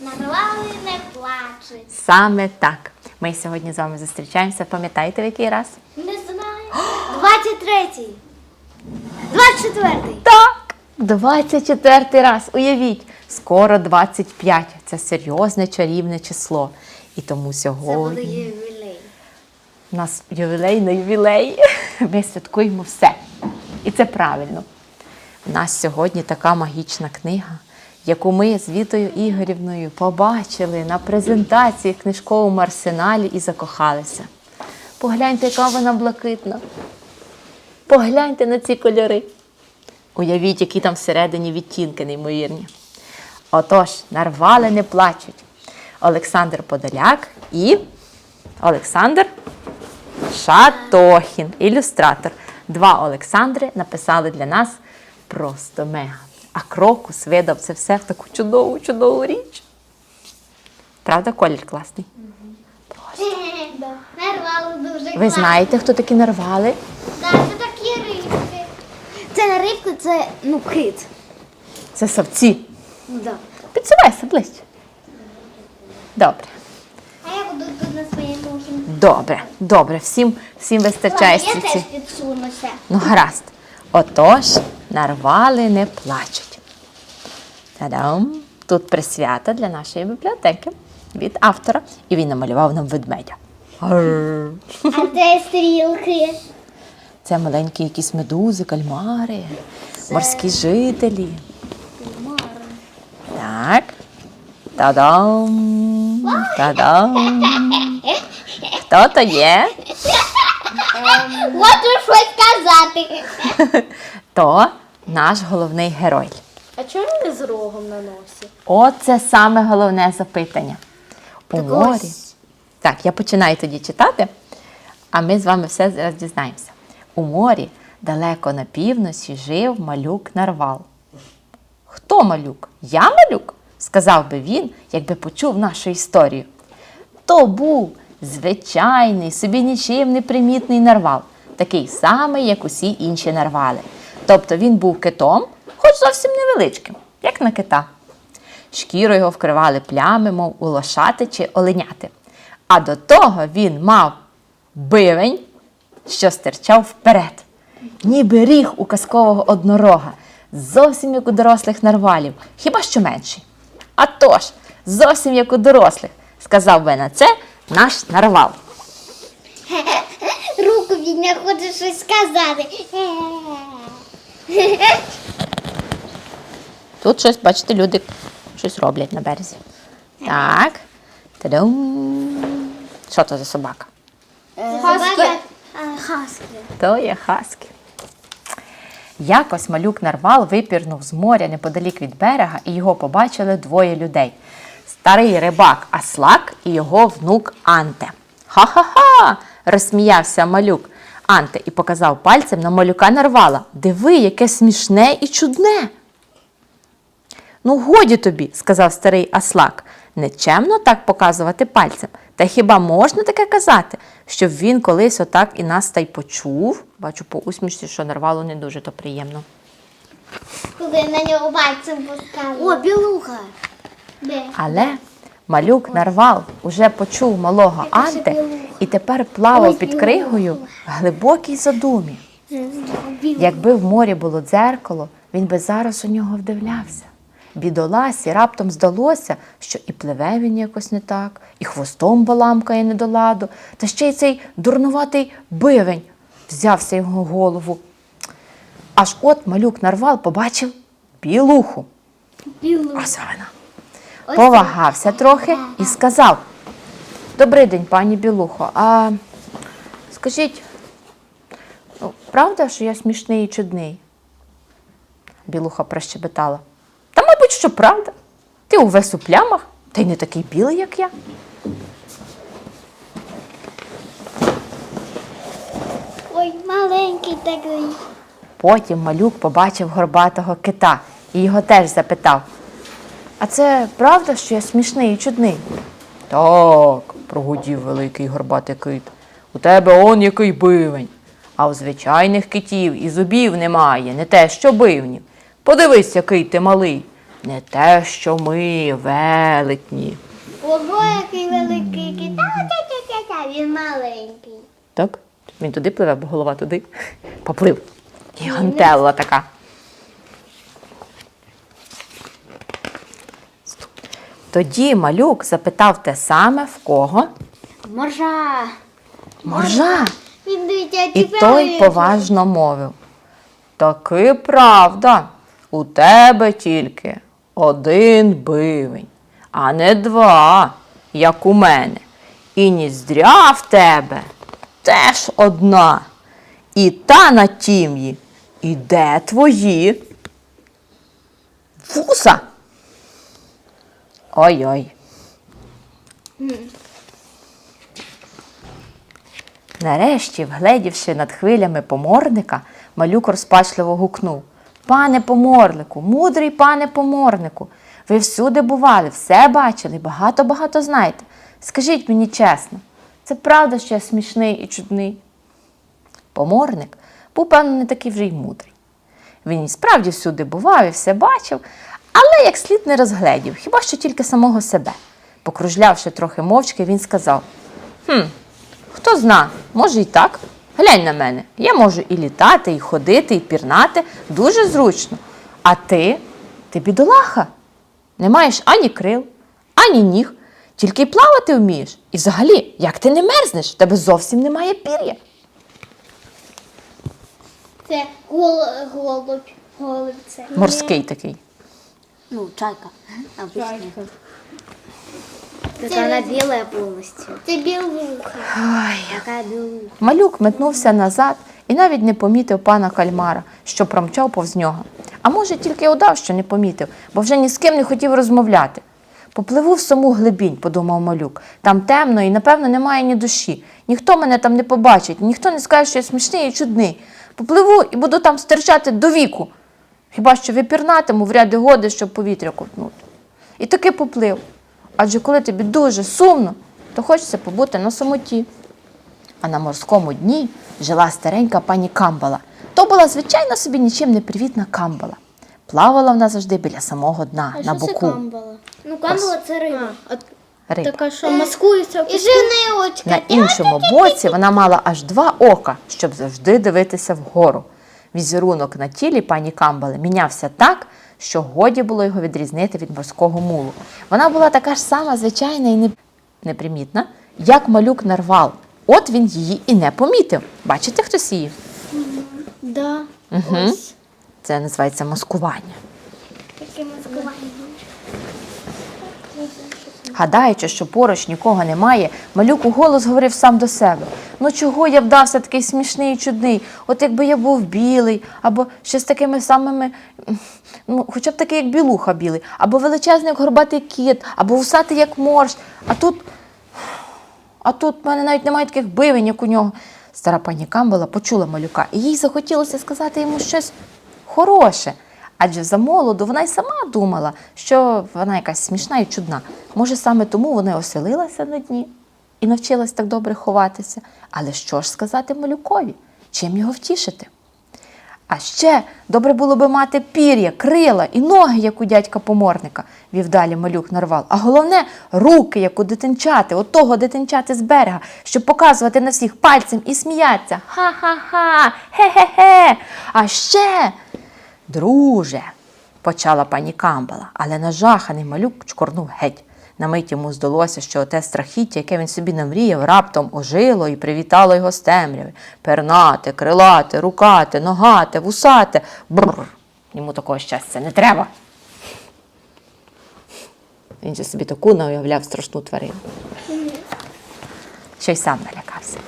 Нарвали не плачуть. Саме так. Ми сьогодні з вами зустрічаємося. Пам'ятаєте, в який раз? Не знаю. 23-й. 24-й. Так! 24 раз. Уявіть, скоро 25. Це серйозне чарівне число. І тому Це буде сьогодні ювілей. у нас ювілей на ювілей. Ми святкуємо все. І це правильно. У нас сьогодні така магічна книга, яку ми з Вітою Ігорівною побачили на презентації в книжковому арсеналі і закохалися. Погляньте, яка вона блакитна. Погляньте на ці кольори. Уявіть, які там всередині відтінки неймовірні. Отож, нарвали не плачуть. Олександр Подоляк і Олександр Шатохін, ілюстратор. Два Олександри написали для нас просто мега. А крокус видав це все в таку чудову, чудову річ. Правда, колір класний? Нарвали дуже Ви знаєте, хто такі нарвали? Так, це такі рибки. Це не рибки, це ну кит. Це совці. Ну да. Підсувайся ближче. Добре. А я буду тут на своєму уші. Добре, добре. Всім, всім вистачає я теж стільці. підсунуся. Ну, гаразд. Отож, нарвали не плачуть. Та-дам! Тут присвята для нашої бібліотеки від автора. І він намалював нам ведмедя. Гррр. А де стрілки? Це маленькі якісь медузи, кальмари, морські жителі. Кальмари. Так. Та-дам! Та-дам! Хто то є? Можу щось казати. То наш головний герой. А чому не з рогом на носі? Оце саме головне запитання. У Так морі. ось. Так, я починаю тоді читати, а ми з вами все зараз дізнаємося. У морі далеко на півночі жив малюк Нарвал. Хто малюк? Я малюк? сказав би він, якби почув нашу історію. То був звичайний, собі нічим не примітний нарвал, такий самий, як усі інші нарвали. Тобто він був китом, хоч зовсім невеличким, як на кита. Шкіру його вкривали плями, мов у лошати чи оленяти. А до того він мав бивень, що стирчав вперед, ніби ріг у казкового однорога, зовсім як у дорослих нарвалів, хіба що менший. А тож, зовсім як у дорослих, сказав би на це наш нарвал. Руку він не хоче щось сказати. Тут щось, бачите, люди щось роблять на березі. Так. Та-дам. Що то за собака? Хаски. Хаски. То є хаски. Якось малюк Нарвал випірнув з моря неподалік від берега, і його побачили двоє людей: старий рибак Аслак і його внук Анте. Ха-ха-ха! розсміявся малюк Анте і показав пальцем на малюка Нарвала. Диви, яке смішне і чудне. Ну, годі тобі, сказав старий Аслак. Нечемно так показувати пальцем. Та хіба можна таке казати, щоб він колись отак і нас та й почув? Бачу по усмішці, що нарвало не дуже то приємно. Коли на нього пальцем поставили. О, білуха. Де? Але малюк нарвал уже почув малого Анте і тепер плавав під кригою в глибокій задумі. Якби в морі було дзеркало, він би зараз у нього вдивлявся. Бідоласі раптом здалося, що і пливе він якось не так, і хвостом баламкає не до ладу, та ще й цей дурнуватий бивень взявся його голову. Аж от малюк нарвал побачив білуху. Білуха. Ось вона. Повагався трохи і сказав: Добрий день, пані Білухо. А скажіть, правда, що я смішний і чудний? Білуха прощебетала. Мабуть, що правда. Ти увесь у плямах, та й не такий білий, як я. Ой, маленький такий. Потім малюк побачив горбатого кита і його теж запитав: А це правда, що я смішний і чудний? Так, прогудів великий горбатий кит. У тебе он який бивень. А у звичайних китів і зубів немає, не те, що бивнів. Подивись, який ти малий. Не те, що ми, велетні. Ого, який великий кит. Та-та-та-та-та, він маленький. Так? Він туди пливе, бо голова туди. Поплив. Гігантелла така. Тоді малюк запитав те саме в кого? Моржа. Моржа. І той поважно мовив. Таки правда, у тебе тільки один бивень, а не два, як у мене. І ніздря в тебе теж одна. І та на тім'ї. І де твої? Вуса. Ой-ой. Нарешті, вгледівши над хвилями поморника, малюк розпачливо гукнув Пане поморлику, мудрий пане поморнику, ви всюди бували, все бачили, багато-багато знаєте. Скажіть мені чесно, це правда, що я смішний і чудний? Поморник був, певно, не такий вже й мудрий. Він і справді всюди бував і все бачив, але як слід не розгледів, хіба що тільки самого себе. Покружлявши трохи мовчки, він сказав: Хм, Хто зна, може і так. Глянь на мене, я можу і літати, і ходити, і пірнати дуже зручно. А ти, ти бідолаха, не маєш ані крил, ані ніг, тільки й плавати вмієш. І взагалі, як ти не мерзнеш, в тебе зовсім немає пір'я. Це гол, голубь. Голубь це. Морський такий. Ну, чайка. Обычная. Чайка. Только она белая полностью. Це білуха. Такая белая. Малюк метнувся назад і навіть не помітив пана кальмара, що промчав повз нього. А може, тільки удав, що не помітив, бо вже ні з ким не хотів розмовляти. Попливу в саму глибінь, подумав малюк. Там темно і, напевно, немає ні душі. Ніхто мене там не побачить, ніхто не скаже, що я смішний і чудний. Попливу і буду там стерчати до віку. Хіба що випірнатиму в ряди годи, щоб повітря ковтнути. І таки поплив. Адже коли тобі дуже сумно, то хочеться побути на самоті. А на морському дні жила старенька пані Камбала. То була, звичайно, собі нічим не привітна камбала. Плавала вона завжди біля самого дна, на боку. камбала? Ну, камбала це риба. А, Риба. така, що маскується. І. На іншому боці вона мала аж два ока, щоб завжди дивитися вгору. Візерунок на тілі пані Камбали мінявся так, що годі було його відрізнити від морського мулу. Вона була така ж сама звичайна і непримітна, як малюк нарвал. От він її і не помітив. Бачите, хтось її? Да. Угу. Це називається маскування. Таке маскування. Гадаючи, що поруч нікого немає, малюк у голос говорив сам до себе: ну чого я вдався такий смішний і чудний? От якби я був білий, або ще з такими самими, ну, хоча б такий, як білуха білий, або величезний, як горбатий кіт, або вусатий, як морж. А тут, а тут в мене навіть немає таких бивень, як у нього. Стара пані Камбала почула малюка, і їй захотілося сказати йому щось хороше. Адже за молоду вона й сама думала, що вона якась смішна і чудна. Може, саме тому вона оселилася на дні і навчилась так добре ховатися. Але що ж сказати малюкові? Чим його втішити? А ще добре було би мати пір'я, крила і ноги, як у дядька поморника, вів далі малюк нарвал. А головне руки, як у дитинчати, от того дитинчати з берега, щоб показувати на всіх пальцем і сміятися. Ха-ха-ха, хе-хе-хе. А ще, друже, почала пані Камбала, але нажаханий малюк чкорнув геть. На мить йому здалося, що оте страхіття, яке він собі намріяв, раптом ожило і привітало його з темряви. Пернати, крилати, рукати, ногати, вусати. Бррр. Йому такого щастя не треба. Він же собі таку уявляв страшну тварину. Що й сам налякався.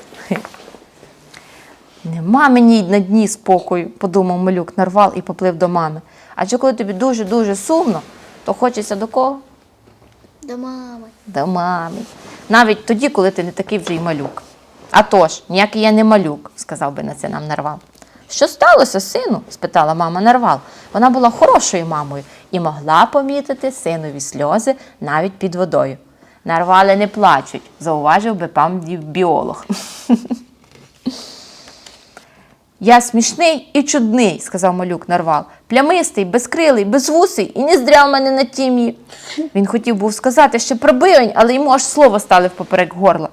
Нема мені на дні спокою, подумав малюк, нарвал і поплив до мами. Адже коли тобі дуже-дуже сумно, то хочеться до кого? До мами. До мами. Навіть тоді, коли ти не такий вже й малюк. А тож, ніякий я не малюк, сказав би на це нам нарвал. Що сталося, сину? спитала мама Нарвал. Вона була хорошою мамою і могла помітити синові сльози навіть під водою. Нарвали не плачуть, зауважив би пан біолог. Я смішний і чудний, сказав малюк нарвал. Плямистий, безкрилий, безвусий і не здря в мене на тім'ї. Він хотів був сказати ще про бивень, але йому аж слово стали впоперек горла.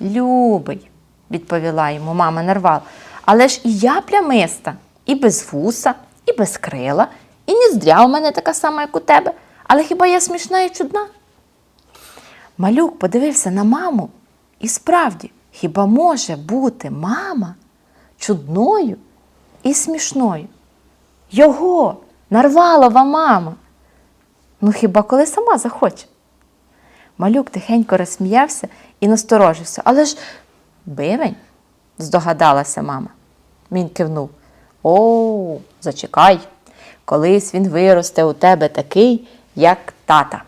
Любий, відповіла йому мама нарвал. Але ж і я плямиста, і без вуса, і без крила, і ніздря у мене така сама, як у тебе. Але хіба я смішна і чудна? Малюк подивився на маму, і справді, хіба може бути мама чудною і смішною? Його, нарвалова мама. Ну хіба коли сама захоче? Малюк тихенько розсміявся і насторожився. Але ж бивень, здогадалася мама. Він кивнув. О, зачекай. Колись він виросте у тебе такий, як тата.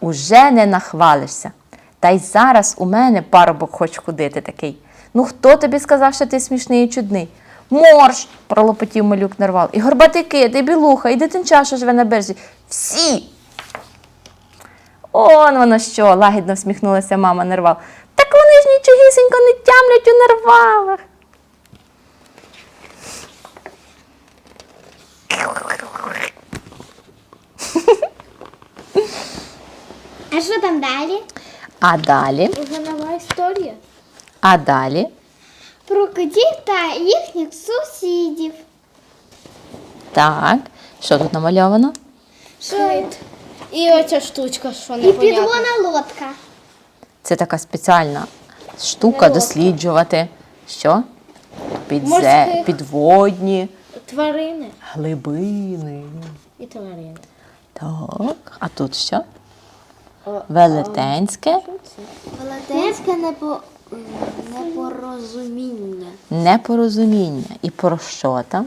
Уже не нахвалишся. Та й зараз у мене парубок хоче ходити такий. Ну хто тобі сказав, що ти смішний і чудний? Морж, пролопотів малюк нарвал. І горбатий кит, і білуха, і дитинча, що живе на березі. Всі Он воно що, лагідно всміхнулася мама Нервал. Так вони ж нічогісінько не тямлять у нервалах. А що там далі? А далі, Вже нова історія. А далі. Про котів та їхніх сусідів. Так, що тут намальовано? Кит. І оця штучка, що І непонятно. підвона лодка. Це така спеціальна штука Лодка. досліджувати. Що? Підзе... Морських. Підводні Тварини глибини. і тварини. Так, а тут що? О, Велетенське Велетенське непо... непорозуміння. непорозуміння. І про що там?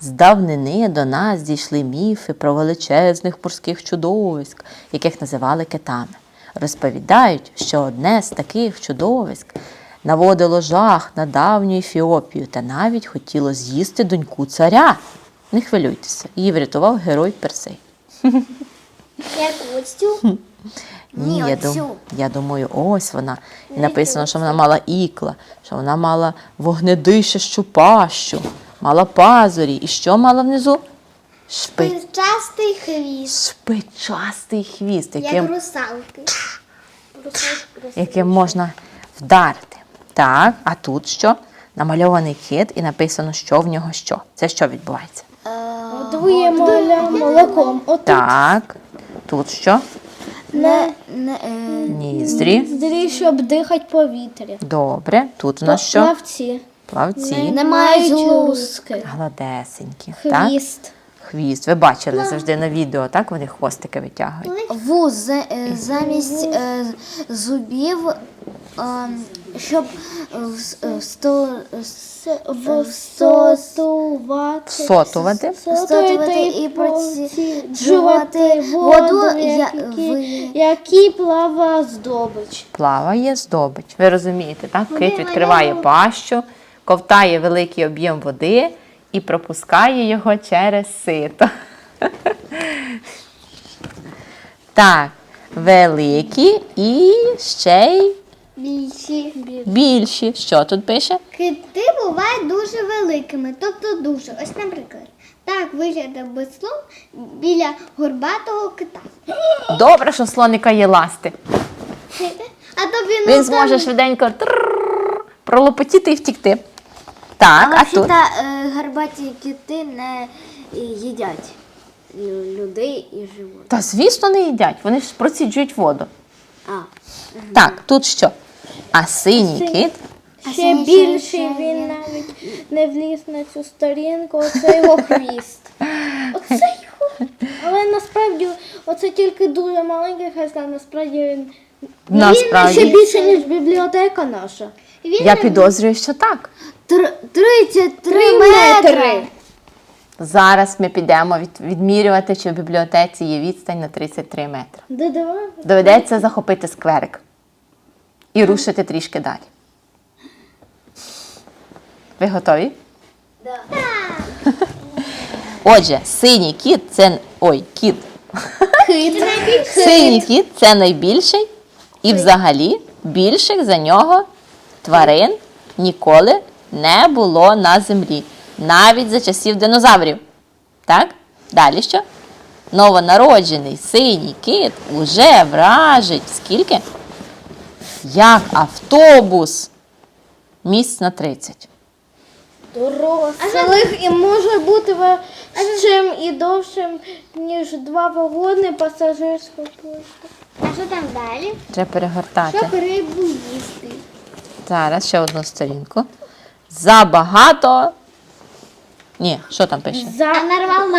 З давнини до нас дійшли міфи про величезних морських чудовиськ, яких називали китами. Розповідають, що одне з таких чудовиськ наводило жах на давню Ефіопію та навіть хотіло з'їсти доньку царя. Не хвилюйтеся, її врятував герой Персей. Як Костю. Ні, Ні, я, дум, я думаю, ось вона. І написано, що вона мала ікла, що вона мала вогнедишещу пащу, мала пазурі. І що мала внизу? Шпи... Частий хвіст. Шпичастий хвіст, Як яким, русалки. яким можна вдарити. Так, а тут що? Намальований кит і написано, що в нього що. Це що відбувається? Годує моля молоком. Отут Так, тут що? Не, не, е, Ніздрі. здрі, щоб дихати повітря. Добре. Тут у нас що? Плавці. Плавці. Не мають луски. Гладесенькі. Так? Хвіст. Хвіст. Ви бачили завжди на відео, так? Вони хвостики витягують. вуз е, замість е, зубів, щоб е, с- е, е, Всотувати. Всотувати. Всотувати і проціджувати воду, я- ви- які плава здобич. Плаває здобич. Ви розумієте, так? Кит відкриває пащу, ковтає великий об'єм води і пропускає його через сито. Так, великі і ще й Більші. більші. Що тут пише? Кити бувають дуже великими, тобто дуже. Ось, наприклад, так виглядає безслон біля горбатого кита. Добре, що слоника є ласти. А то він, Він зможе швиденько трррр пролопотіти і втікти. Так, Але а тут? та е, гарбаті кити не е, їдять людей і живуть. Та звісно не їдять, вони ж проціджують воду. А, Так, тут що? А синій кит Ще більший він навіть не вліз на цю сторінку, оце його хвіст. Оце його. Але насправді оце тільки дуже маленький хвіст, а насправді він ще більше, ніж бібліотека наша. Він Я підозрюю, що так. 33 метри. метри. Зараз ми підемо від, відмірювати, чи в бібліотеці є відстань на 33 метри. Доведеться захопити скверик і рушити трішки далі. Ви готові? Отже, синій кіт це. Ой, кіт. Синій кіт це найбільший і взагалі більших за нього тварин ніколи не було на землі. навіть за часів динозаврів. Так? Далі що? Новонароджений синій кит уже вражить скільки? Як автобус. Місць на 30. Дорослих і може бути важчим і довшим, ніж два вагони пасажирського поїзду. А що там далі? Треба перегортати. Щоб рибу. Зараз ще одну сторінку. Забагато. Ні, що там пише? За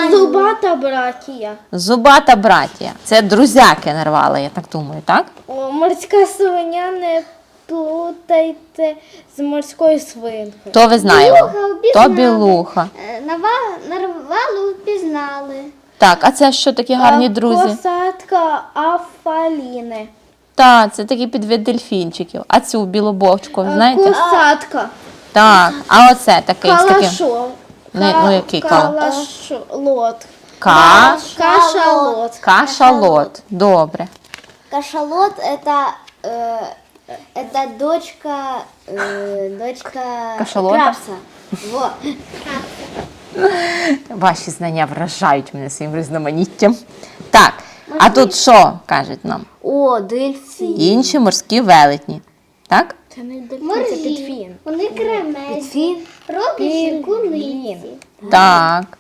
А зубата братія. Зубата братія. Це друзяки нарвали, я так думаю, так? О, морська свиня не плутайте з морською свинкою. То ви знаєте. Білуха. То білуха. Е, Нава- Нарвалу впізнали. Так, а це що такі гарні друзі? Посадка Афаліни. Так, це такий підвид дельфінчиків. А цю білобовчку, ви знаєте? Посадка. Так, а оце такий з таким. Калашов. Не, ну, який кал- Калашолот. Ка... Кашалот. Кашалот. Добре. Кашалот это, э, это дочка, э, дочка Кашалота? Крабса. Во. Ваші знання вражають мене своїм різноманіттям. Так, а тут що кажуть нам? О, дельфин. Інші морські велетні. Так? Це не дельфін, це підфін. Вони кремезні. Дельфин. Роблять куниці. Так.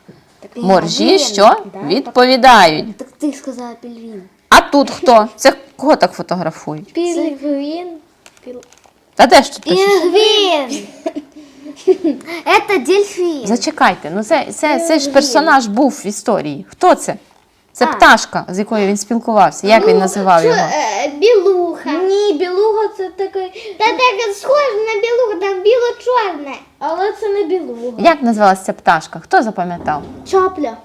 Моржі що? Відповідають. Так ты сказала пельвин. А тут хто? Це кого так фотографують? Пільгвін. Піл... Та де ж тут пишуть? Пингвин. Это дельфин. Зачекайте, ну це, це, це ж персонаж був в історії. Хто це? Це пташка, з якою він спілкувався. Як він називав Що, його? е, білуха. Ні, білуга це такий, Та так схоже на білуху, там біло-чорне. але це не білуга. Як називалася ця пташка? Хто запам'ятав? Чапля.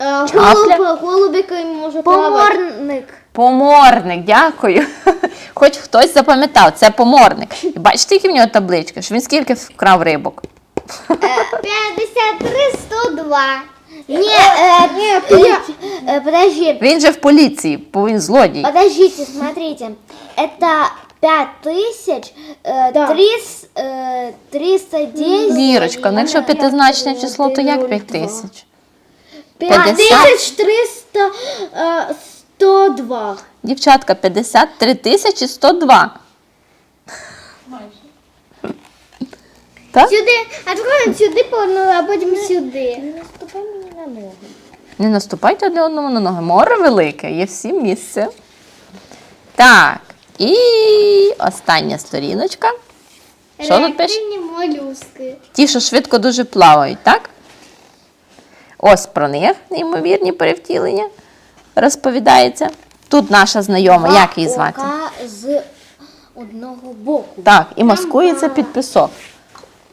Е, Чапля? Голуб, голуб, який може плавати. Поморник. Поморник, дякую. Хоч хтось запам'ятав, це поморник. І бачите, які в нього таблички, що він скільки вкрав рибок. 53, 102. Не, э, нет, э, э, подожди, Він же в поліції, бо він злодій. подождите, смотрите. Это пять тысяч э, Да. трис- э, 310. Вірочка, ну якщо п'ятизначне число, то як п'ять тисяч? 5300 е, 102. Дівчатка, 53 тисячі 102. Так? Сюди, а чого сюди повернули, а потім сюди. Не на ногу. Не наступайте одне одному на ноги. Море велике, є всі місце. Так, і остання сторіночка. Що тут пише? Реактивні молюски. Ті, що швидко дуже плавають, так? Ось про них, неймовірні перевтілення, розповідається. Тут наша знайома, як її звати? Ока з одного боку. Так, і маскується під пісок.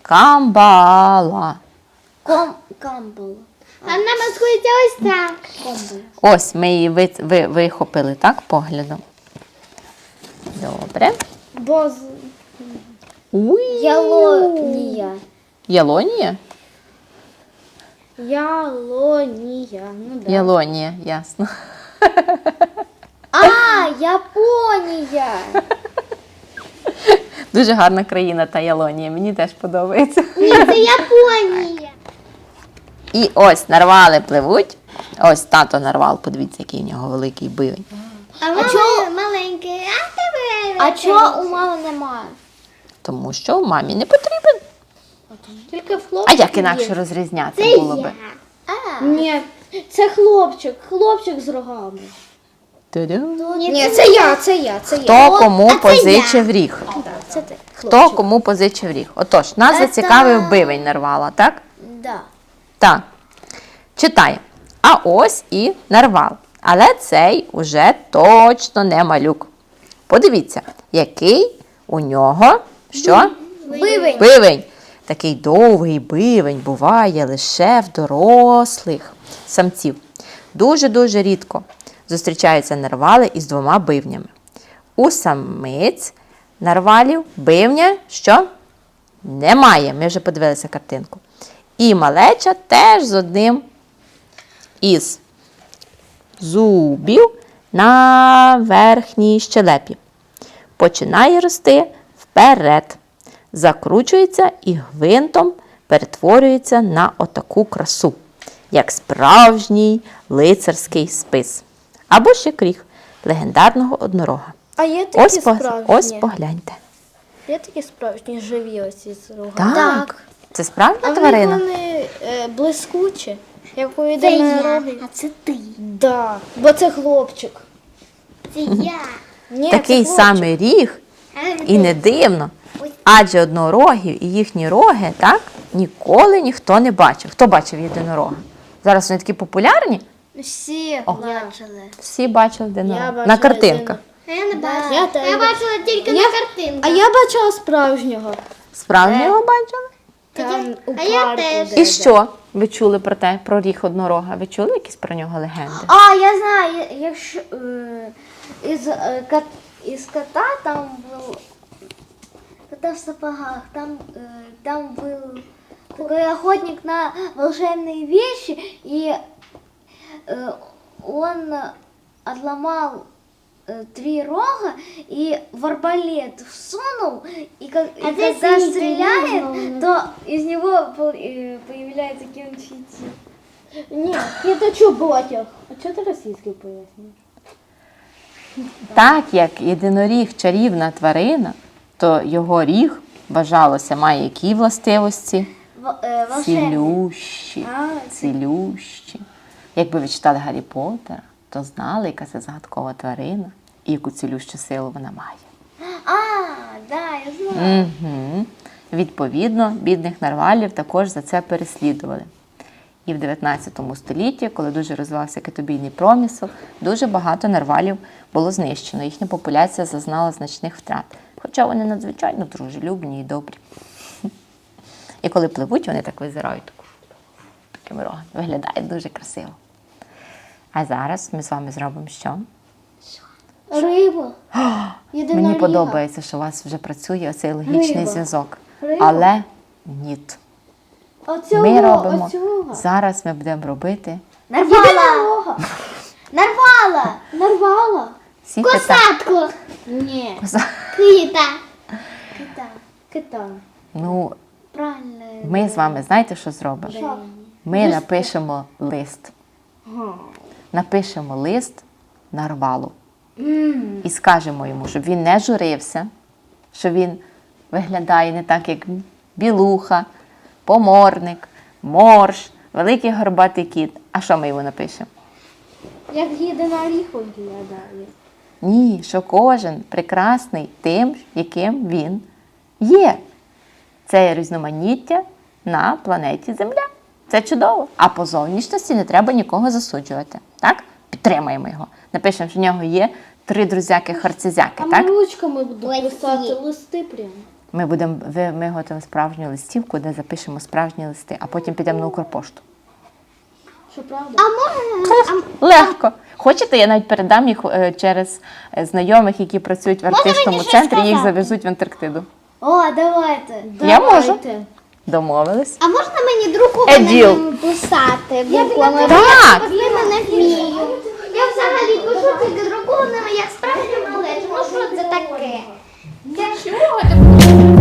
Камбала. Ком, камбал. А вона маскується ось так. Ось ми її ви, ви, вихопили так поглядом. Добре. Бо з... Уй. Ялонія. Ялонія? Ялонія. Ну, да. Ялонія, ясно. А, Японія. Дуже гарна країна та Ялонія, мені теж подобається. Ні, це Японія. І ось нарвали пливуть. Ось тато нарвал, подивіться, який у нього великий бивень. А мама маленький, а тебе. А чого у мами немає? Тому що у мамі не потрібен. Тільки А хлопчик. як інакше є. розрізняти Це було я. би? А, Ні, це хлопчик. Хлопчик з рогами. Ту-ду. Ні, це я, це я, це я. Хто кому позичив ріг? Це ти. Хто кому позичив ріг? Отож, нас зацікавив бивень нарвала, так? да. Так. Читає. А ось і нарвал. Але цей уже точно не малюк. Подивіться, який у нього що? Бивень. Бивень. Такий довгий бивень буває лише в дорослих самців. Дуже-дуже рідко зустрічаються нарвали із двома бивнями. У самиць нарвалів бивня що? Немає. Ми вже подивилися картинку. І малеча теж з одним із зубів на верхній щелепі. Починає рости вперед, закручується і гвинтом перетворюється на отаку красу, як справжній лицарський спис. Або ще кріг легендарного однорога. А є такі Ось, справжні? ось погляньте. Є такі справжні живі оці з рогами? Так. Це справжня А тварина. вони е, блискучі, як у Це я, роги. а це ти. Да, бо це хлопчик. Це я. Ні, Такий це хлопчик. самий ріг, і не дивно. Адже однорогів і їхні роги так, ніколи ніхто не бачив. Хто бачив єдинорога? Зараз вони такі популярні. Всі О. бачили. Всі бачили єдинорога. Я На картинках. А я не бачила. Я Я, теж. бачила тільки Я- на картинках. А я бачила справжнього. Справжнього бачили? Там у а я парку. теж. де- І що ви чули про те, про ріг однорога? Ви чули якісь про нього легенди? А, я знаю, я- якщо е, із, е, кот, із кота там був кота в сапогах, там, э, там был такой охотник на волшебные вещи, и э, он отломал э, три рога и в арбалет всунул, и, как, и А ты когда синий стреляет, то из него по- э, появляется кимчити. Ні, п'ятачу ботяг. А чого ти російською пояснюєш? Так як єдиноріг чарівна тварина, то його ріг, вважалося, має які властивості? В, э, волшебный. Цілющі. Цілющі. Якби ви читали Гаррі Поттера, то знали, яка це загадкова тварина і яку цілющу силу вона має. А, да, я знаю. Угу. Відповідно, бідних нарвалів також за це переслідували. І в 19 столітті, коли дуже розвивався китобійний промисел, дуже багато нарвалів було знищено. Їхня популяція зазнала значних втрат. Хоча вони надзвичайно дружелюбні і добрі. І коли пливуть, вони так визирають такими рогами. Виглядає дуже красиво. А зараз ми з вами зробимо що? Рибу. Мені Єдиноріга. подобається, що у вас вже працює оцей логічний Риба. зв'язок. Риба. Але ні. Оцього, Ми робимо. оцього. Зараз ми будемо робити Нарвала! Нарвала! Нарвала. Косатку. Ні. Кита. Кита. Кита. Ну, Правильно. ми з вами знаєте, що зробимо? Що? Ми напишемо лист. Напишемо лист нарвалу. І скажемо йому, щоб він не журився, що він виглядає не так, як білуха, поморник, морж, великий горбатий кіт. А що ми йому напишемо? Як єдиноріг виглядає. Ні, що кожен прекрасний тим, яким він є. Це різноманіття на планеті Земля. Це чудово. А по зовнішності не треба нікого засуджувати. Так? Підтримаємо його. Напишемо, що в нього є три друзяки-харцезяки. А Так? ми ручками будемо писати листи прямо. Ми будемо ви- ми готуємо справжню листівку, де запишемо справжні листи, а потім підемо на Укрпошту. Що правда? А можна? Легко. Хочете, я навіть передам їх е, через е, знайомих, які працюють в артистському центрі, їх завезуть в Антарктиду. О, давайте. Я можу. Домовились? А можна мені Еділ. друкованим писати? буквами? Так. Я не вмію. Я взагалі пишу тільки друкованими, як справді малечу. Ну що це таке? Я чого?